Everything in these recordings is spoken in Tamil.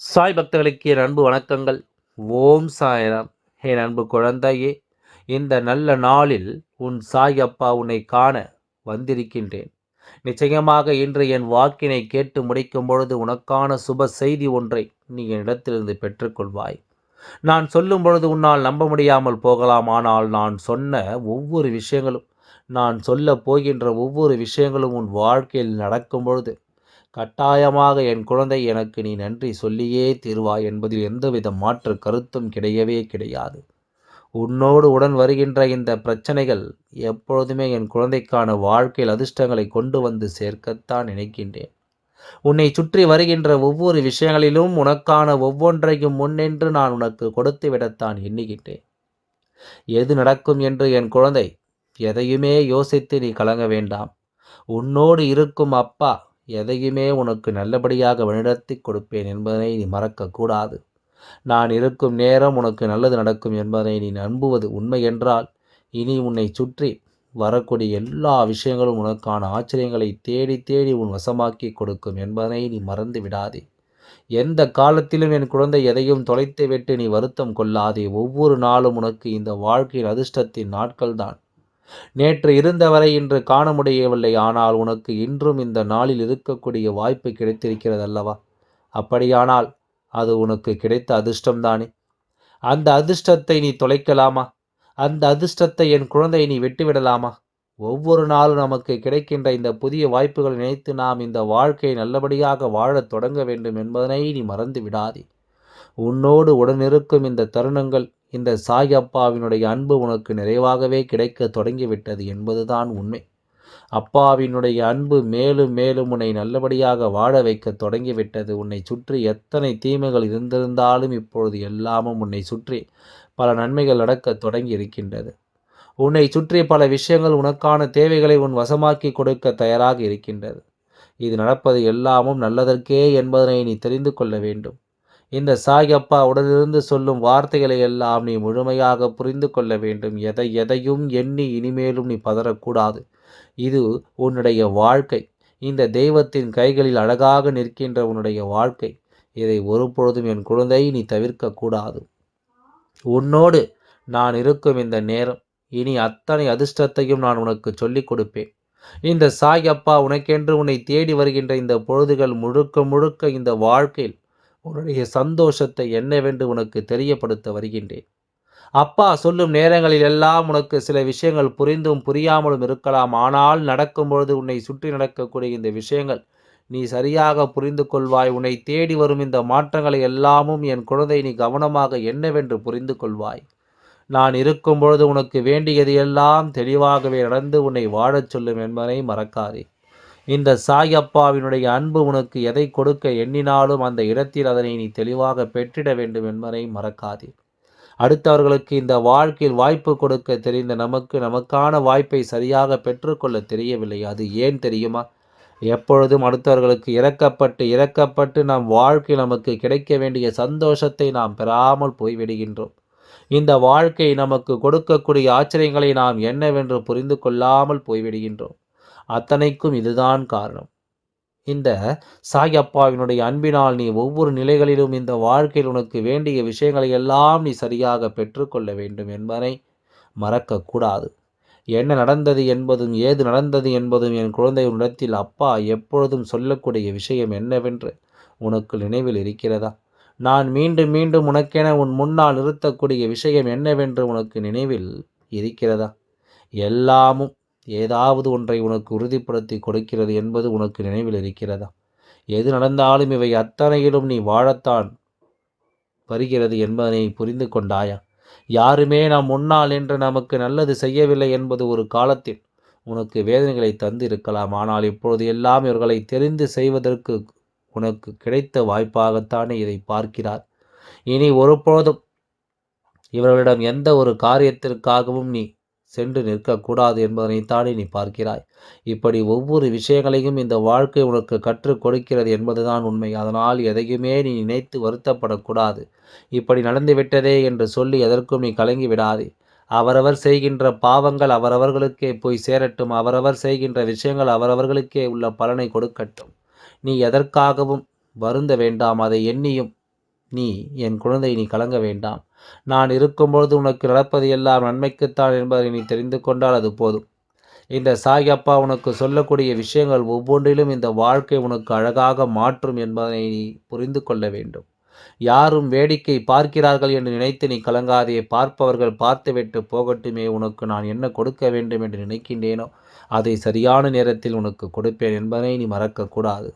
சாய் பக்தர்களுக்கு என் அன்பு வணக்கங்கள். ஓம் சாய்ராம். என் அன்பு குழந்தையே இந்த நல்ல நாளில் உன் சாய் அப்பா உன்னை காண வந்திருக்கின்றேன். நிச்சயமாக இன்று என் வாக்கினை கேட்டு முடிக்கும் பொழுது உனக்கான சுப செய்தி ஒன்றை நீ என்னிடத்திலிருந்து பெற்றுக்கொள்வாய். நான் சொல்லும் பொழுது உன்னால் நம்ப முடியாமல் போகலாம். ஆனால் நான் சொன்ன ஒவ்வொரு விஷயங்களும் நான் சொல்ல போகின்ற ஒவ்வொரு விஷயங்களும் உன் வாழ்க்கையில் நடக்கும் பொழுது கட்டாயமாக என் குழந்தை எனக்கு நீ நன்றி சொல்லியே தீர்வாய் என்பதில் எந்தவித மாற்று கருத்தும் கிடையவே கிடையாது. உன்னோடு உடன் வருகின்ற இந்த பிரச்சனைகள் எப்பொழுதுமே என் குழந்தைக்கான வாழ்க்கையில் அதிர்ஷ்டங்களை கொண்டு வந்து சேர்க்கத்தான் நினைக்கின்றேன். உன்னை சுற்றி வருகின்ற ஒவ்வொரு விஷயங்களிலும் உனக்கான ஒவ்வொன்றையும் முன்னென்று நான் உனக்கு கொடுத்து விடத்தான் எண்ணுகின்றேன். எது நடக்கும் என்று என் குழந்தை? எதையுமே யோசித்து நீ கலங்க வேண்டாம். உன்னோடு இருக்கும் அப்பா எதையுமே உனக்கு நல்லபடியாக வழிநடத்தி கொடுப்பேன் என்பதனை நீ மறக்கக்கூடாது. நான் இருக்கும் நேரம் உனக்கு நல்லது நடக்கும் என்பதை நீ நம்புவது உண்மை என்றால் இனி உன்னை சுற்றி வரக்கூடிய எல்லா விஷயங்களும் உனக்கான ஆச்சரியங்களை தேடி தேடி உன் வசமாக்கி கொடுக்கும் என்பதனை நீ மறந்து விடாதே. எந்த காலத்திலும் என் குழந்தை எதையும் தொலைத்து விட்டு நீ வருத்தம் கொள்ளாதே. ஒவ்வொரு நாளும் உனக்கு இந்த வாழ்க்கையின் அதிர்ஷ்டத்தின் நாட்கள்தான். நேற்று இருந்தவரை இன்று காண முடியவில்லை. ஆனால் உனக்கு இன்றும் இந்த நாளில் இருக்கக்கூடிய வாய்ப்பு கிடைத்திருக்கிறது அல்லவா? அப்படியானால் அது உனக்கு கிடைத்த அதிர்ஷ்டம்தானே? அந்த அதிர்ஷ்டத்தை நீ தொலைக்கலாமா? அந்த அதிர்ஷ்டத்தை என் குழந்தை நீ வெட்டிவிடலாமா? ஒவ்வொரு நாளும் நமக்கு கிடைக்கின்ற இந்த புதிய வாய்ப்புகளை நினைத்து நாம் இந்த வாழ்க்கையை நல்லபடியாக வாழத் தொடங்க வேண்டும் என்பதனை நீ மறந்து விடாதே உன்னோடு உடனிருக்கும் இந்த தருணங்கள் இந்த சாய் அப்பாவினுடைய அன்பு உனக்கு நிறைவாகவே கிடைக்க தொடங்கிவிட்டது என்பதுதான் உண்மை. அப்பாவினுடைய அன்பு மேலும் மேலும் உன்னை நல்லபடியாக வாழ வைக்க தொடங்கிவிட்டது. உன்னை சுற்றி எத்தனை தீமைகள் இருந்திருந்தாலும் இப்பொழுது எல்லாமும் உன்னை சுற்றி பல நன்மைகள் நடக்க தொடங்கி இருக்கின்றது உன்னை சுற்றி பல விஷயங்கள் உனக்கான தேவைகளை உன் வசமாக்கி கொடுக்க தயாராக இருக்கின்றது. இது நடப்பது எல்லாமும் நல்லதற்கே என்பதனை நீ தெரிந்து கொள்ள வேண்டும். இந்த சாயப்பா உடலிருந்து சொல்லும் வார்த்தைகளை எல்லாம் நீ முழுமையாக புரிந்து கொள்ள வேண்டும். எதை எதையும் எண்ணி இனிமேலும் நீ பதறக்கூடாது. இது உன்னுடைய வாழ்க்கை. இந்த தெய்வத்தின் கைகளில் அழகாக நிற்கின்ற உன்னுடைய வாழ்க்கை. இதை ஒருபொழுதும் என் குழந்தை நீ தவிர்க்கக்கூடாது. உன்னோடு நான் இருக்கும் இந்த நேரம். இனி அத்தனை அதிர்ஷ்டத்தையும் நான் உனக்கு சொல்லிக் கொடுப்பேன். இந்த சாய் அப்பா உனக்கென்று உன்னை தேடி வருகின்ற இந்த பொழுதுகள் முழுக்க முழுக்க இந்த வாழ்க்கையில் உன்னுடைய சந்தோஷத்தை என்னவென்று உனக்கு தெரியப்படுத்த வருகின்றேன். அப்பா சொல்லும் நேரங்களில் எல்லாம் உனக்கு சில விஷயங்கள் புரிந்தும் புரியாமலும் இருக்கலாம். ஆனால் நடக்கும்பொழுது உன்னை சுற்றி நடக்கக்கூடிய இந்த விஷயங்கள் நீ சரியாக புரிந்து கொள்வாய். உன்னை தேடி வரும் இந்த மாற்றங்களை எல்லாமும் என் குழந்தை நீ கவனமாக என்னவென்று புரிந்து கொள்வாய். நான் இருக்கும் பொழுது உனக்கு வேண்டியது எல்லாம் தெளிவாகவே நடந்து உன்னை வாழச் சொல்லும் என்பதை மறக்காதே. இந்த சாயப்பாவினுடைய அன்பு உனக்கு எதை கொடுக்க எண்ணினாலும் அந்த இடத்தில் அதனை நீ தெளிவாக பெற்றிட வேண்டும் என்பதை மறக்காதீர் அடுத்தவர்களுக்கு இந்த வாழ்க்கையில் வாய்ப்பு கொடுக்க தெரிந்த நமக்கு நமக்கான வாய்ப்பை சரியாக பெற்றுக்கொள்ள தெரியவில்லை. அது ஏன் தெரியுமா? எப்பொழுதும் அடுத்தவர்களுக்கு இறக்கப்பட்டு இறக்கப்பட்டு நம் வாழ்க்கை நமக்கு கிடைக்க வேண்டிய சந்தோஷத்தை நாம் பெறாமல் போய்விடுகின்றோம். இந்த வாழ்க்கை நமக்கு கொடுக்கக்கூடிய ஆச்சரியங்களை நாம் என்னவென்று புரிந்து கொள்ளாமல் போய்விடுகின்றோம். அத்தனைக்கும் இதுதான் காரணம். இந்த சாயப்பாவினுடைய அன்பினால் நீ ஒவ்வொரு நிலைகளிலும் இந்த வாழ்க்கையில் உனக்கு வேண்டிய விஷயங்களை எல்லாம் நீ சரியாக பெற்றுக்கொள்ள வேண்டும் என்பதை மறக்கக்கூடாது. என்ன நடந்தது என்பதும் ஏது நடந்தது என்பதும் என் குழந்தையினிடத்தில் அப்பா எப்பொழுதும் சொல்லக்கூடிய விஷயம் என்னவென்று உனக்கு நினைவில் இருக்கிறதா? நான் மீண்டும் மீண்டும் உனக்கென உன் முன்னால் நிறுத்தக்கூடிய விஷயம் என்னவென்று உனக்கு நினைவில் இருக்கிறதா? எல்லாமும் ஏதாவது ஒன்றை உனக்கு உறுதிப்படுத்தி கொடுக்கிறது என்பது உனக்கு நினைவில் இருக்கிறதா? எது நடந்தாலும் இவை அத்தனையிலும் நீ வாழத்தான் வருகிறது என்பதனை புரிந்து கொண்டாயா? யாருமே நாம் முன்னால் என்று நமக்கு நல்லது செய்யவில்லை என்பது ஒரு காலத்தில் உனக்கு வேதனைகளை தந்து இருக்கலாம் ஆனால் இப்பொழுது எல்லாம் இவர்களை தெரிந்து செய்வதற்கு உனக்கு கிடைத்த வாய்ப்பாகத்தானே இதை பார்க்கிறார். இனி ஒருபொழுதும் இவர்களிடம் எந்த ஒரு காரியத்திற்காகவும் நீ சென்று நிற்கக்கூடாது என்பதனைத்தானே நீ பார்க்கிறாய். இப்படி ஒவ்வொரு விஷயங்களையும் இந்த வாழ்க்கை உனக்கு கற்றுக் கொடுக்கிறது என்பதுதான் உண்மை. அதனால் எதையுமே நீ நினைத்து வருத்தப்படக்கூடாது. இப்படி நடந்துவிட்டதே என்று சொல்லி எதற்கும் நீ கலங்கி விடாதே. அவரவர் செய்கின்ற பாவங்கள் அவரவர்களுக்கே போய் சேரட்டும். அவரவர் செய்கின்ற விஷயங்கள் அவரவர்களுக்கே உள்ள பலனை கொடுக்கட்டும். நீ எதற்காகவும் வருந்த வேண்டாம். அதை எண்ணியும் நீ என் குழந்தை நீ கலங்க வேண்டாம். நான் இருக்கும்பொழுது உனக்கு நடப்பது எல்லாம் நன்மைக்குத்தான் என்பதை நீ தெரிந்து கொண்டால் அது போதும். இந்த சாய் அப்பா உனக்கு சொல்லக்கூடிய விஷயங்கள் ஒவ்வொன்றிலும் இந்த வாழ்க்கை உனக்கு அழகாக மாற்றும் என்பதை நீ புரிந்து கொள்ள வேண்டும். யாரும் வேடிக்கை பார்க்கிறார்கள் என்று நினைத்து நீ கலங்காதே பார்ப்பவர்கள் பார்த்துவிட்டு போகட்டுமே உனக்கு நான் என்ன கொடுக்க வேண்டும் என்று நினைக்கின்றேனோ அதை சரியான நேரத்தில் உனக்கு கொடுப்பேன் என்பதை நீ மறக்கக்கூடாது.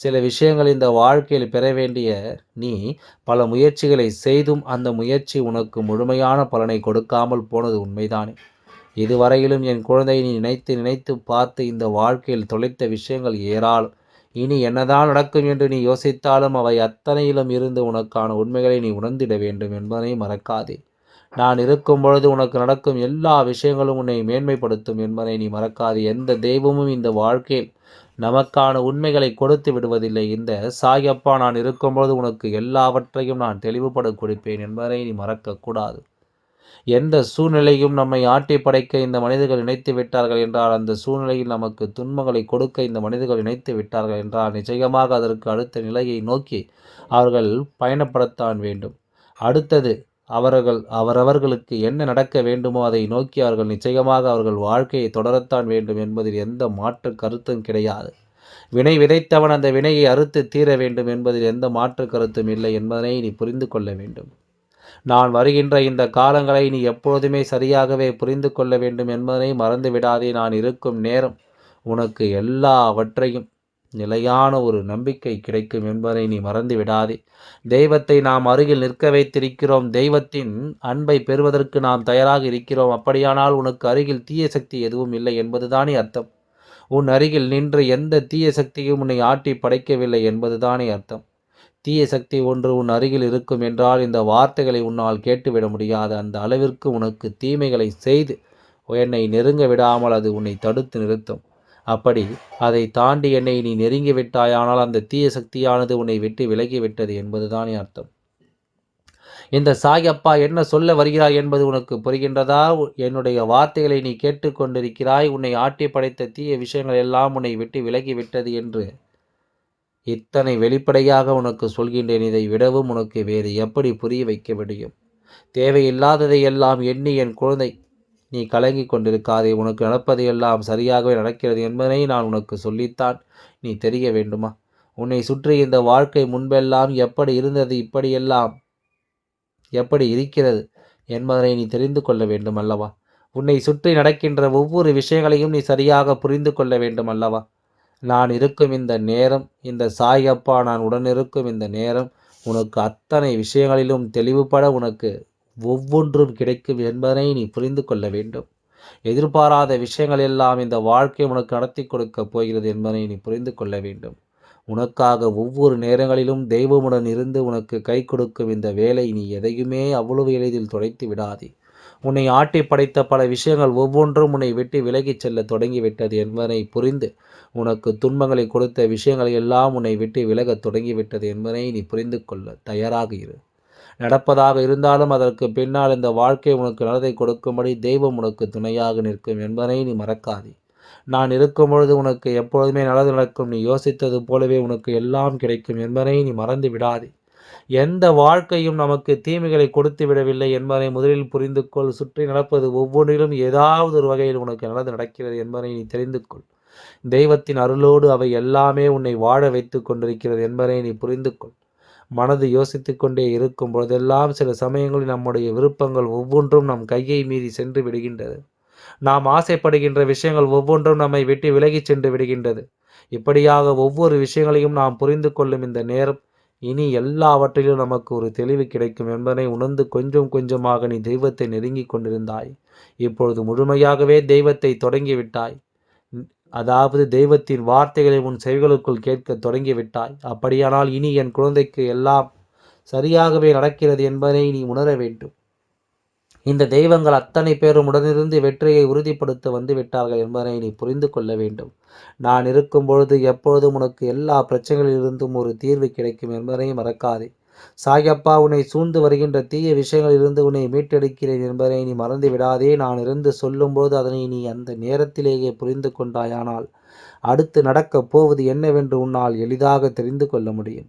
சில விஷயங்கள் இந்த வாழ்க்கையில் பெற வேண்டிய நீ பல முயற்சிகளை செய்தும் அந்த முயற்சி உனக்கு முழுமையான பலனை கொடுக்காமல் போனது உண்மைதானே. இதுவரையிலும் என் குழந்தையை நீ நினைத்து நினைத்து பார்த்து இந்த வாழ்க்கையில் தொலைத்த விஷயங்கள் ஏராளம். இனி என்னதான் நடக்கும் என்று நீ யோசித்தாலும் அவை அத்தனையிலும் இருந்து உனக்கான உண்மைகளை நீ உணர்ந்திட வேண்டும் என்பதை மறக்காதே. நான் இருக்கும் பொழுது உனக்கு நடக்கும் எல்லா விஷயங்களும் உன்னை மேன்மைப்படுத்தும் என்பதை நீ மறக்காது. எந்த தெய்வமும் இந்த வாழ்க்கையில் நமக்கான உண்மைகளை கொடுத்து விடுவதில்லை. இந்த சாயப்பா நான் இருக்கும்பொழுது உனக்கு எல்லாவற்றையும் நான் தெளிவுபட கொடுப்பேன் என்பதை நீ மறக்கக்கூடாது எந்த சூழ்நிலையும் நம்மை ஆட்டி படைக்க இந்த மனிதர்கள் நினைத்து விட்டார்கள் என்றால் அந்த சூழ்நிலையில் நமக்கு துன்பங்களை கொடுக்க இந்த மனிதர்கள் நினைத்து விட்டார்கள் என்றால் நிச்சயமாக அதற்கு அடுத்த நிலையை நோக்கி அவர்கள் பயணப்படத்தான் வேண்டும். அடுத்தது அவர்கள் அவரவர்களுக்கு என்ன நடக்க வேண்டுமோ அதை நோக்கி அவர்கள் நிச்சயமாக அவர்கள் வாழ்க்கையை தொடரத்தான் வேண்டும் என்பதில் எந்த மாற்று கருத்தும் கிடையாது. வினை விதைத்தவன் அந்த வினையை அறுத்து தீர வேண்டும் என்பதில் எந்த மாற்று கருத்தும் இல்லை என்பதனை நீ புரிந்து கொள்ள வேண்டும். நான் வருகின்ற இந்த காலங்களை நீ எப்பொழுதுமே சரியாகவே புரிந்து கொள்ள வேண்டும் என்பதனை மறந்து விடாதே நான் இருக்கும் நேரம். உனக்கு எல்லாவற்றையும் நிலையான ஒரு நம்பிக்கை கிடைக்கும் என்பதை நீ மறந்து விடாதே. தெய்வத்தை நாம் அருகில் நிற்க வைத்திருக்கிறோம். தெய்வத்தின் அன்பை பெறுவதற்கு நாம் தயாராக இருக்கிறோம். அப்படியானால் உனக்கு அருகில் தீய சக்தி எதுவும் இல்லை என்பதுதானே அர்த்தம். உன் அருகில் நின்று எந்த தீய சக்தியும் உன்னை ஆட்டி படைக்கவில்லை என்பதுதானே அர்த்தம். தீய சக்தி ஒன்று உன் அருகில் இருக்கும் என்றால் இந்த வார்த்தைகளை உன்னால் கேட்டுவிட முடியாது. அந்த அளவிற்கு உனக்கு தீமைகளை செய்து என்னை நெருங்க விடாமல் அது உன்னை தடுத்து நிறுத்தும். அப்படி அதை தாண்டி என்னை நீ நெருங்கி விட்டாயானால் அந்த தீய சக்தியானது உன்னை விட்டு விலகிவிட்டது என்பதுதானே அர்த்தம். இந்த சாயப்பா என்ன சொல்ல வருகிறாய் என்பது உனக்கு புரிகின்றதா? என்னுடைய வார்த்தைகளை நீ கேட்டுக்கொண்டிருக்கிறாய் உன்னை ஆட்டி படைத்த தீய விஷயங்கள் எல்லாம் உன்னை விட்டு விலகிவிட்டது என்று இத்தனை வெளிப்படையாக உனக்கு சொல்கின்றேன். இதை விடவும் உனக்கு வேறு எப்படி புரிய வைக்க முடியும்? தேவையில்லாததை எல்லாம் எண்ணி என் குழந்தை நீ கலங்கி கொண்டிருக்காதே. உனக்கு நடப்பதையெல்லாம் சரியாகவே நடக்கிறது என்பதனை நான் உனக்கு சொல்லித்தான். நீ தெரிய வேண்டுமா? உன்னை சுற்றி இந்த வாழ்க்கை முன்பெல்லாம் எப்படி இருந்தது இப்படியெல்லாம் எப்படி இருக்கிறது என்பதனை நீ தெரிந்து கொள்ள வேண்டும் அல்லவா உன்னை சுற்றி நடக்கின்ற ஒவ்வொரு விஷயங்களையும் நீ சரியாக புரிந்து கொள்ள வேண்டும் அல்லவா நான் இருக்கும் இந்த நேரம் இந்த சாயப்பா நான் உடன் இருக்கும் இந்த நேரம் உனக்கு அத்தனை விஷயங்களிலும் தெளிவுபட உனக்கு ஒவ்வொன்றும் கிடைக்கும் என்பதனை நீ புரிந்து கொள்ள வேண்டும். எதிர்பாராத விஷயங்கள் எல்லாம் இந்த வாழ்க்கை உனக்கு நடத்தி கொடுக்கப் போகிறது என்பதை நீ புரிந்து கொள்ள வேண்டும். உனக்காக ஒவ்வொரு நேரங்களிலும் தெய்வமுடன் இருந்து உனக்கு கை கொடுக்கும் இந்த வேலை நீ எதையுமே அவ்வளவு எளிதில் துடைத்து விடாதே. உன்னை ஆட்டி படைத்த பல விஷயங்கள் ஒவ்வொன்றும் உன்னை விட்டு விலகிச் செல்ல தொடங்கிவிட்டது என்பதனை புரிந்து உனக்கு துன்பங்களை கொடுத்த விஷயங்களை எல்லாம் உன்னை விட்டு விலகத் தொடங்கிவிட்டது என்பதை நீ புரிந்து கொள்ள தயாராக இரு. நடப்பதாக இருந்தாலும் அதற்கு பின்னால் இந்த வாழ்க்கை உனக்கு நல்லதை கொடுக்கும்படி தெய்வம் உனக்கு துணையாக நிற்கும் என்பதை நீ மறக்காதே. நான் இருக்கும் பொழுது உனக்கு எப்பொழுதுமே நல்லது நடக்கும். நீ யோசித்தது போலவே உனக்கு எல்லாம் கிடைக்கும் என்பதை நீ மறந்து விடாதே. எந்த வாழ்க்கையும் நமக்கு தீமைகளை கொடுத்து விடவில்லை என்பதை முதலில் புரிந்து கொள். சுற்றி நடப்பது ஒவ்வொன்றிலும் ஏதாவது ஒரு வகையில் உனக்கு நல்லது நடக்கிறது என்பதை நீ தெரிந்து கொள். தெய்வத்தின் அருளோடு அவை எல்லாமே உன்னை வாழ வைத்து கொண்டிருக்கிறது என்பதை நீ புரிந்து கொள். மனது யோசித்து கொண்டே இருக்கும் பொழுதெல்லாம் சில சமயங்களில் நம்முடைய விருப்பங்கள் ஒவ்வொன்றும் நம் கையை மீறி சென்று விடுகின்றது. நாம் ஆசைப்படுகின்ற விஷயங்கள் ஒவ்வொன்றும் நம்மை விட்டு விலகிச் சென்று விடுகின்றது. இப்படியாக ஒவ்வொரு விஷயங்களையும் நாம் புரிந்து கொள்ளும் இந்த நேரம் இனி எல்லாவற்றிலும் நமக்கு ஒரு தெளிவு கிடைக்கும் என்பதை உணர்ந்து கொஞ்சம் கொஞ்சமாக நீ தெய்வத்தை நெருங்கிக் கொண்டிருந்தாய். இப்பொழுது முழுமையாகவே தெய்வத்தை தொடங்கிவிட்டாய். அதாவது தெய்வத்தின் வார்த்தைகளை உன் செவிகளுக்குள் கேட்க தொடங்கிவிட்டாய். அப்படியானால் இனி என் குழந்தைக்கு எல்லாம் சரியாகவே நடக்கிறது என்பதை நீ உணர வேண்டும். இந்த தெய்வங்கள் அத்தனை பேரும் உடனிருந்து வெற்றியை உறுதிப்படுத்த வந்து விட்டார்கள் என்பதை நீ புரிந்து கொள்ள வேண்டும். நான் இருக்கும் பொழுது எப்பொழுதும் உனக்கு எல்லா பிரச்சனைகளிலிருந்தும் ஒரு தீர்வு கிடைக்கும் என்பதை மறக்காதே. சாயப்பா உன்னை சூழ்ந்து வருகின்ற தீய விஷயங்களிலிருந்து உன்னை மீட்டெடுக்கிறேன் என்பதை நீ மறந்து விடாதே நான் இருந்து சொல்லும்போது அதனை நீ அந்த நேரத்திலேயே புரிந்து கொண்டாயானால் அடுத்து நடக்கப் போவது என்னவென்று உன்னால் எளிதாக தெரிந்து கொள்ள முடியும்.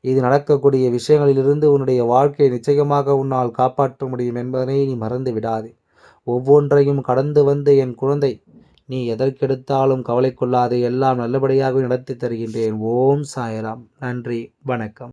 இது நடக்கக்கூடிய விஷயங்களிலிருந்து உன்னுடைய வாழ்க்கையை நிச்சயமாக உன்னால் காப்பாற்ற முடியும் என்பதனை நீ மறந்து விடாதே ஒவ்வொன்றையும் கடந்து வந்து என் குழந்தை நீ எதற்கெடுத்தாலும் கவலை கொள்ளாதே எல்லாம் நல்லபடியாக நடத்தி தருகின்றேன். ஓம் சாயராம். நன்றி. வணக்கம்.